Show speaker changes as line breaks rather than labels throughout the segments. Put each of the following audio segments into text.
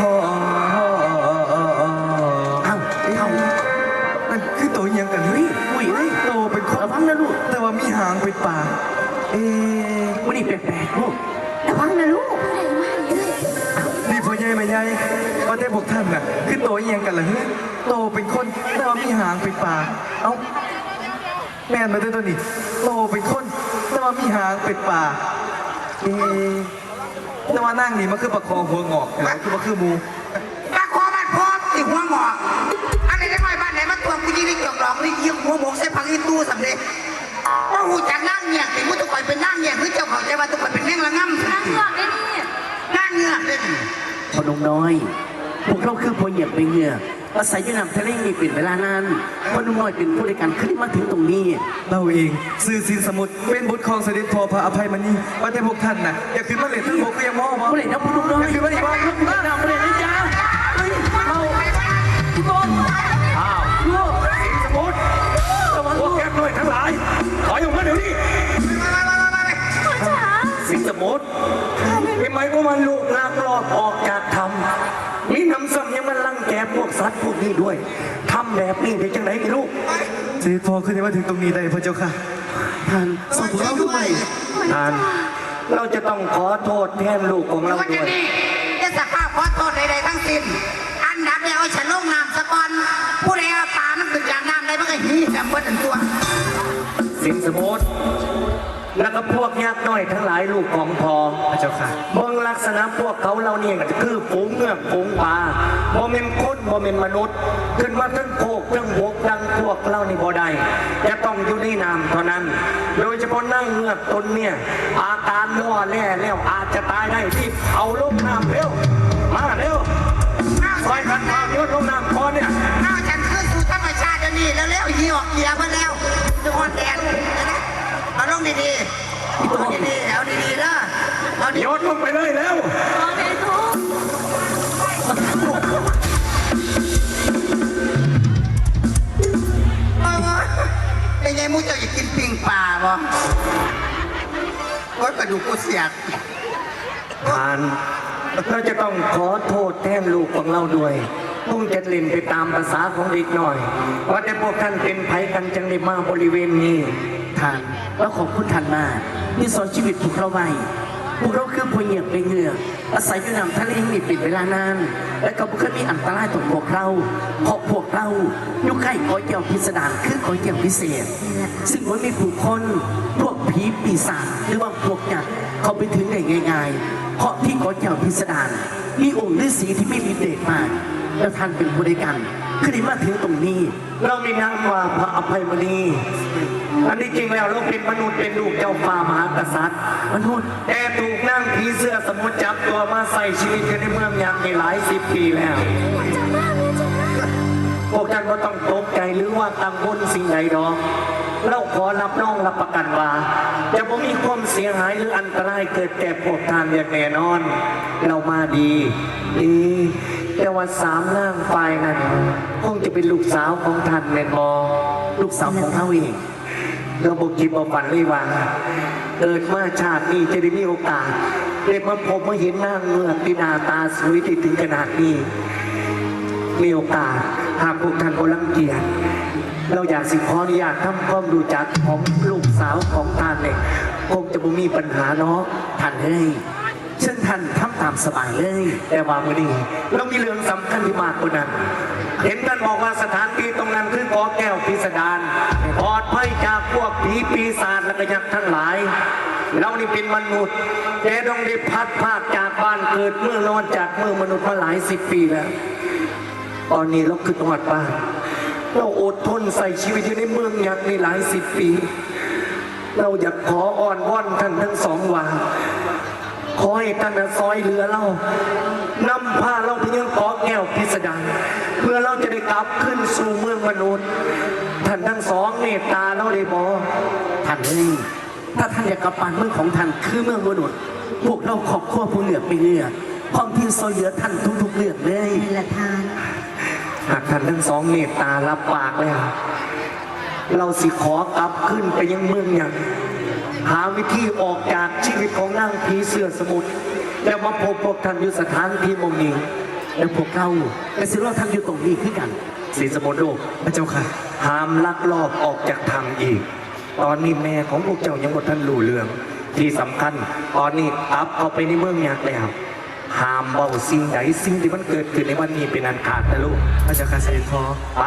พอ
เอ้าเอ้า
นั่นคือตัวอิหยังกันเฮ้ย
อุ้ยเอ้ย
โตเป็นคน
ระวังนะลูก
แต่ว่ามีหางเป็นปลาเอ๊ะ
วันนี้แปลกๆลูก
ระวังนะลูก
นี่พ่อใหญ่แม่ใหญ่ว่าแต่พวกท่านน่ะ คือตัวอิหยังกันล่ะเฮ้ยโตเป็นคนแต่ว่ามีหางเป็นปลาเอ้าแม่นมาด้วยตัวนี้โตเป็นคนแต่ว่ามีหางเป็นปลาเอ๊ะ แต่ว่านั่งนี่มันคือประคองหัวงอกนะคือมันคือหมู
ตาคอบ้านพอติหัวหงอกอันนี้ได้ไหมบ้านไหนมาตัวกูยิงนี่จอกหลอกนี่ยิงหัวหมกใส่ผักอีตู้สำเร็จว่าหูจากนั่งเงียบติมุตุก่อยเป็นนั่งเงียบคือเจ้าเขาใจว่าตุก่อยเป็นแม่งละง่ำ
นั่งหลอกได้นี่
นั่งเงียบเลย
พอหนมน้อย พวกเราคือพอเหยียบไปเหงื่อ อาศัยอยู่นำทะเลนี่เป็นเวลานานพอหนุ่มน้อยเป็นผู้ในการขึ้นมาถึงตรงนี้
เราเองซื้อสินสมุดเป็นบุตรของเสด็จพ่อพระอภัยมณีว่าแต่พวกท่านน่ะอย่าขึ้นมาเล่นทั้งหกก็ยังมองว่า
ผู้ใดนะผู้หนุ่มน้อย
คือว่าดีว่า
ผู้ใดนะผู้ใดนะจ๊ะเฮ้ยเราทุกคนอ้าวลูก
สมุทร
ระวัง
พว
ลู
ก
ก
แกหน่อยทั้งหลายถอยออกมาเดี๋ยวนี้
พ่อจ๋า
สิงห์สมุทรเป็นไหมว่ามันลูกลากลอบออกจากถ้ำมี น้ำซ้ำยังมันลังแกพวกสัตว์พวกนี้ด้วยทำแบบนี้ได้จังไหนไม่รู้
เสด็จพ่อขึ้นมาถึงตรงนี้ได้พระเจ้าค่ะ
ท่านส่งพวกเราด้วย
ทานเราจะต้องขอโทษแทนลูกของเรา
ว่า
ด้
จะ
วย
นี่จะสภาพขอโทษใดๆทั้งสิ้น อันดับแรกเอาฉันลงน้ำสะก่อนผู้ใดเอาปลามันขึ้นจากน้ำได้มันก็หีแบบเบิดอันตัว
สิงห์สมุทร แล้วก็พวกยักษ์น้อยทั้งหลายลูกของพอ
พระเจ้าค่ะ
เบิ่งลักษณะพวกเขาเราเนี่ยก็คือฝูงเงือกฝูงปลาบ่เป็นคนบ่เป็นมนุษย์ ขึ้นมาทั้งโคกทั้งบกดังพวกเรานี่บ่ได้จะต้องอยู่ในน้ำเท่านั้น โดยเฉพาะนั่งเงือกตนเนี่ยอาการล่อแร่แล้วอาจจะตายได้ที่เอาลงน้ำเร็วมาเร็วซอยกันมาโยนลงน้ำพอเนี่ย
เอาฉันขึ้นสู่ธรรมชาติเดี๋ยวนี้แล้วเร็วๆหีออกเกียร์มาแล้วทุกคนแดนเอา ลงดีๆเอาดีๆเอาดีๆนะเอาดี
โยนลงไปเลยแล้ว
พ่อไม่ทุกข์
เอาวะเป็นไงมูเจ้าอยากกินปิงปลาบ่โอ้ยกระดูกกูเสียด
ทานเราจะต้องขอโทษแทนลูกของเราด้วยพุ่งจะเล่นไปตามภาษาของเด็กหน่อย ว่าแต่พวกท่านเป็นไผกันจังได้มาบริเวณนี้
ท่านแล้วขอบคุณท่านมากที่สอนชีวิตพวกเราไว้พวกเราคือพอเหยียบไปเหงื่ออาศัยอยู่นำทะเลนี่เป็นเวลานาน และก็บ่เคยมีอันตรายต่อพวกเราเพราะพวกเราอยู่ใกล้ก้อยเกี่ยวพิสดารคือก้อยเกี่ยวพิเศษ ซึ่งมันมีผู้คนพวกผีปีศาจหรือว่าพวกยักเขาไปถึงได้ง่าย ๆ เพราะที่ก้อยเกี่ยวพิสดารมีองค์ฤาษีที่ไม่มีเดชมาก แล้วท่านเป็นผู้ใดกันคือได้มาถึงตรงนี้
เรามีนามว่าพระอภัยมณีอันนี้จริงแล้วเราเป็นมนุษย์เป็นลูกเจ้าฟ้ามหากษัตริย์
มนุษย์
แต่ถูกนั่งผีเสื้อสมุทรจับตัวมาใส่ชีวิตอยู่ในเมืองยังในหลายสิบปีแล้ว
จ๋าแม่แม่จ๋า
พวกท่านก็ต้องตกใจหรือว่ากังวลสิ่งใดดอกเราขอรับน้องรับประกันว่า จะไม่มีความเสียหายหรืออันตรายเกิดแก่พวกท่านอย่างแน่นอน เรามาดีดี แต่ว่าสามนางฝ่ายนั้นคงจะเป็นลูกสาวของท่านแม่นบอ
ลูกสาวของเขาเอง
เราบอกคิดบอกฝันเลยว่าเกิดมาชาตินี้จะได้มีโอกาสได้มาพบมาเห็นหน้างเงือกที่หน้าตาสวยที่ถึงขนาดนี้ มีโอกาสหากพวกท่านก็รังเกียจเราอยากสิขออนุญาตทำความรู้จักของลูกสาวของท่านเนี่ยคงจะบ่มีปัญหาเนาะ
ท่านเฮ้ย สบายเลย
แต่ว่ามื่อนี้เรามีเรื่องสำคัญที่มากกว่านั้น เห็นท่านบอกว่าสถานที่ตรงนั้นคือกอแก้วพิสดารปลอดภัยจากพวกผีปีศาจและก็ยักษ์ทั้งหลาย เรานี่เป็นมนุษย์แต่ต้องได้พัดภาคจากบ้านเกิดเมื่อนอนจากเมื่อมนุษย์มาหลายสิบปีแล้ว ตอนนี้เราคือจังหวัดบ้านเราอดทนใส่ชีวิตอยู่ในเมืองยักษ์นี่หลายสิบปี เราอยากขออ้อนวอนท่านทั้งสองว่า ขอให้ท่านซอยเหลือเรานำพาเราไปยังเกาะแก้วพิสดารเพื่อเราจะได้กลับขึ้นสู่เมืองมนุษย์ ท่านทั้งสองเมตตาเราได้บอ
ท่านเฮ้ยถ้าท่านอยากกลับบ้านเมืองของท่านคือเมืองมนุษย์พวกเราขอบครัวผู้เหลือกไปเลือกพร้อมที่ซอยเหลือท่านทุกๆเลือกเลย
นี่แหละทาน
หากท่านทั้งสองเมตตารับปากแล้วเราสิขอกลับขึ้นไปยังเมืองอย่าง หาวิธีออกจากชีวิตของนั่งผีเสื้อสมุทรแต่ว่าพบพวกท่านอยู่สถานที่มงนี้
แล้วพวกเราไปสิรอดท่านอยู่ตรงนี้ขึ้นกัน
สีสมุทรโลก
พระเจ้าค่ะ
ห้ามลักลอบออกจากทางอีก ตอนนี้แม่ของพวกเจ้ายังหมดท่านรู้เรื่อง ที่สำคัญ ตอนนี้อับเอาไปในเมืองยากแล้วห้ามเบาสิ่งใดสิ่งที่มันเกิดขึ้นในวันนี้เป็นอันขาดนะลูก
พระเจ้าค่ะเสด็จพ่อ
ไป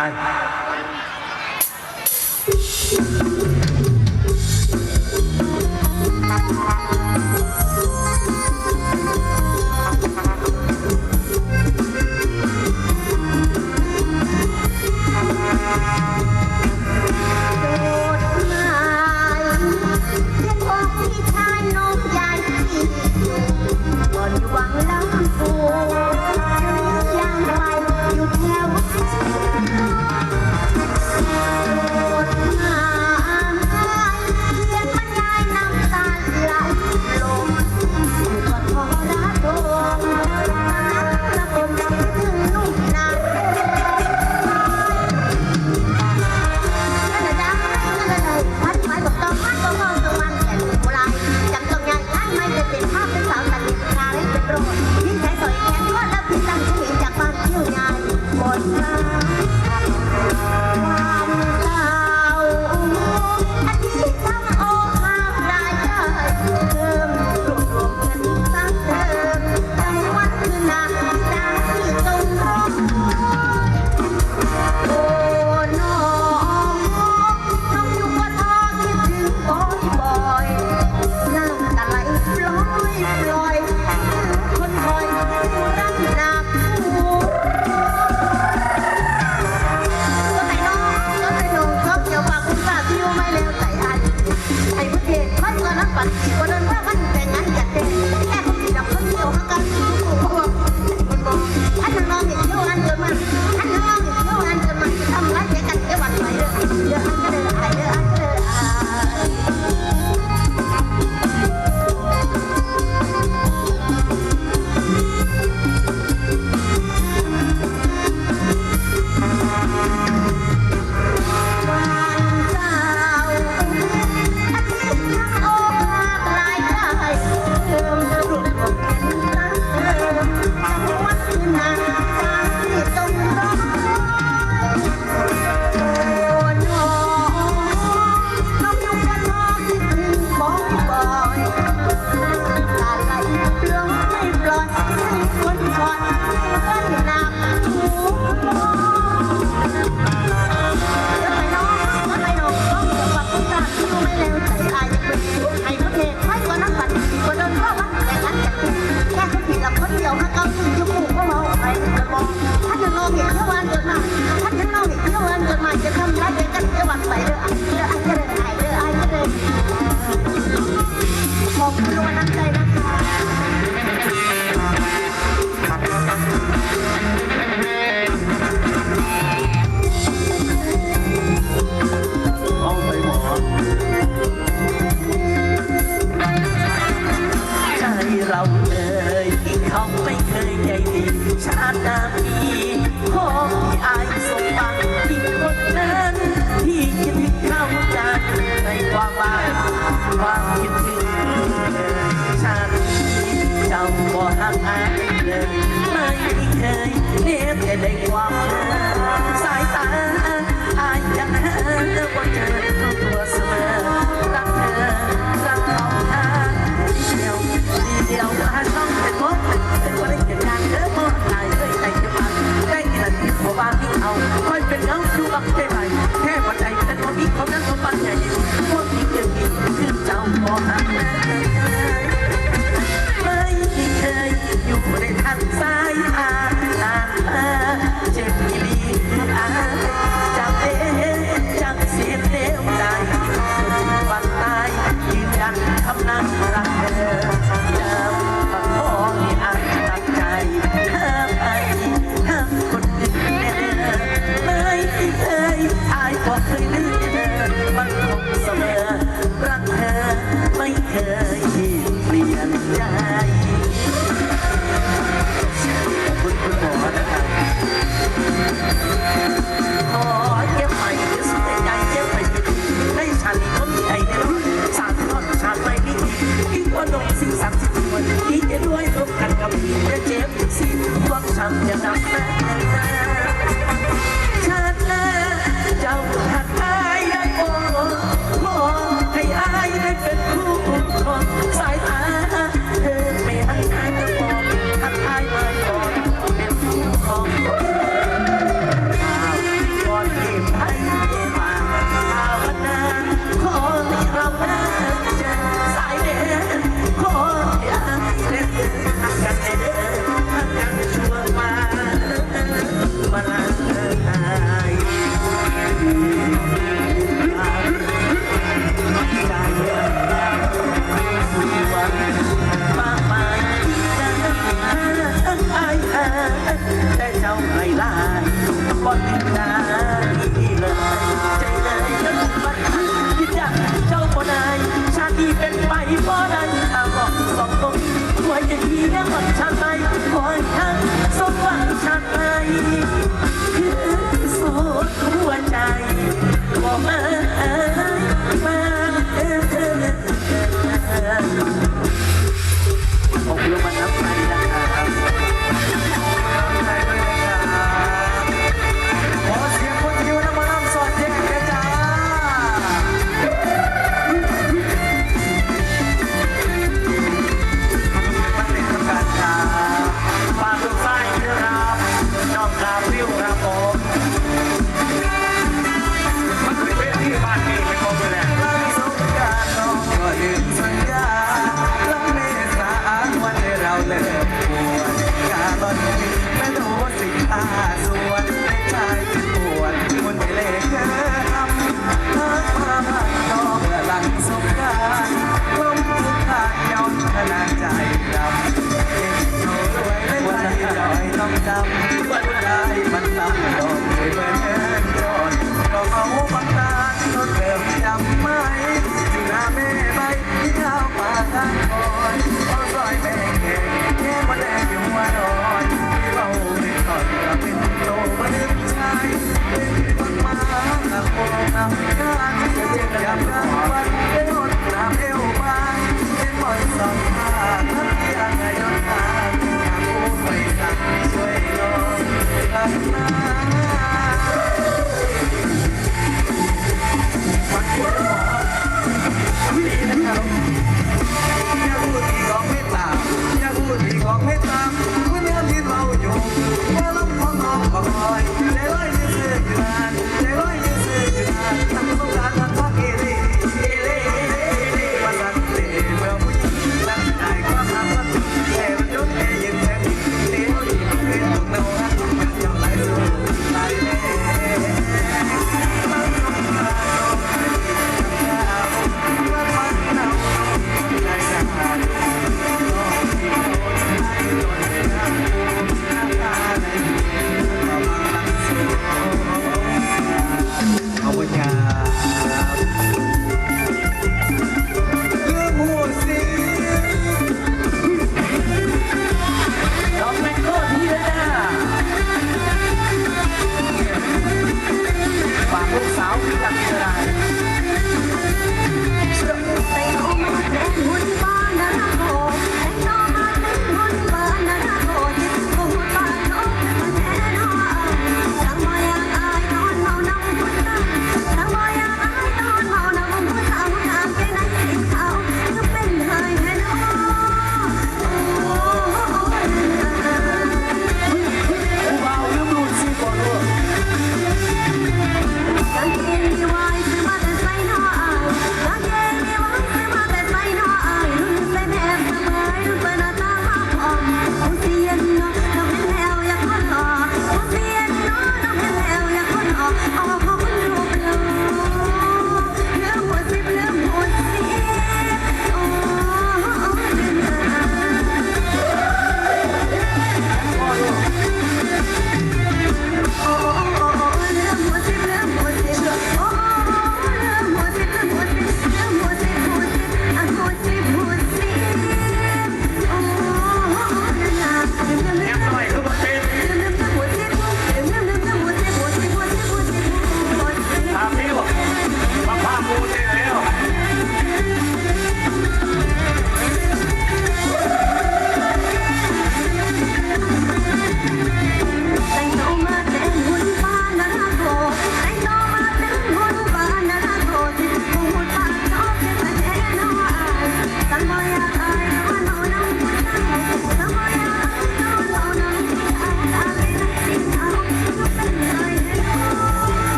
ลั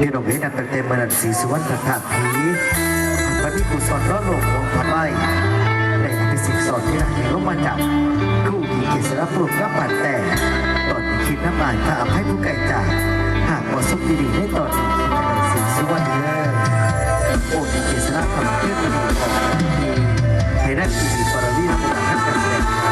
นี่ดองเห็นตั้ำเต่เมื่อนัน
สีสุวรรณธาตุผี
วันนี้กู
สอน
ร้อนลงวงพระใบแต่เป็นสิ่สอนที่นักเห็นลงมาจากคู่ผีเกศรปลุกรับปัดแต่ตอนคิดน้ำบานถ้าอภัยผู้ไก่จ่าหากปอะสบดีๆได้ตอนสีสุวรรณเลยโอ้ย
เกศรทำเพื่อน์ของผีให้นักผีปรวีรักนักกันเสดง